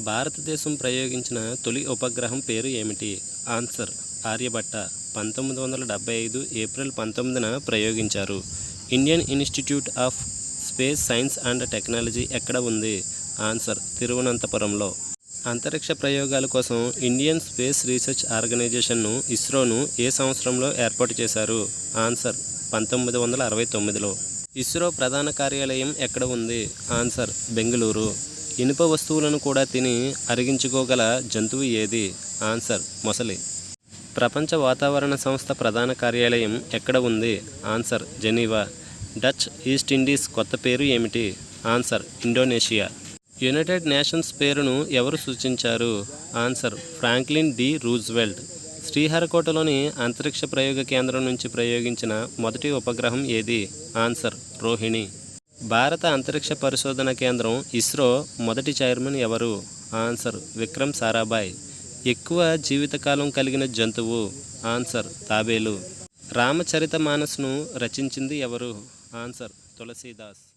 భారతదేశం ప్రయోగించిన తొలి ఉపగ్రహం పేరు ఏమిటి? ఆన్సర్ ఆర్యభట్ట. పంతొమ్మిది వందల డెబ్బై ఐదు ఏప్రిల్ పంతొమ్మిదిన ప్రయోగించారు. Indian Institute of Space Science and Technology ఎక్కడ ఉంది? ఆన్సర్ తిరువనంతపురంలో. అంతరిక్ష ప్రయోగాల కోసం ఇండియన్ స్పేస్ రీసెర్చ్ ఆర్గనైజేషన్ను ఇస్రోను ఏ సంవత్సరంలో ఏర్పాటు చేశారు? ఆన్సర్ పంతొమ్మిది వందల అరవై తొమ్మిదిలో. ఇస్రో ప్రధాన కార్యాలయం ఎక్కడ ఉంది? ఆన్సర్ బెంగళూరు. ఇనుప వస్తువులను కూడా తిని అరిగించుకోగల జంతువు ఏది? ఆన్సర్ మొసలి. ప్రపంచ వాతావరణ సంస్థ ప్రధాన కార్యాలయం ఎక్కడ ఉంది? Answer Geneva. Dutch East Indies కొత్త పేరు ఏమిటి? Answer Indonesia. యునైటెడ్ నేషన్స్ పేరును ఎవరు సూచించారు? Answer Franklin D. రూజ్వెల్ట్. శ్రీహరికోటలోని అంతరిక్ష ప్రయోగ కేంద్రం నుంచి ప్రయోగించిన మొదటి ఉపగ్రహం ఏది? ఆన్సర్ రోహిణి. భారత అంతరిక్ష పరిశోధన కేంద్రం ఇస్రో మొదటి చైర్మన్ ఎవరు? ఆన్సర్ విక్రమ్ సారాభాయ్. ఎక్కువ జీవితకాలం కలిగిన జంతువు. ఆన్సర్ తాబేలు. రామచరిత మానస్ను రచించింది ఎవరు? ఆన్సర్ తులసీదాస్.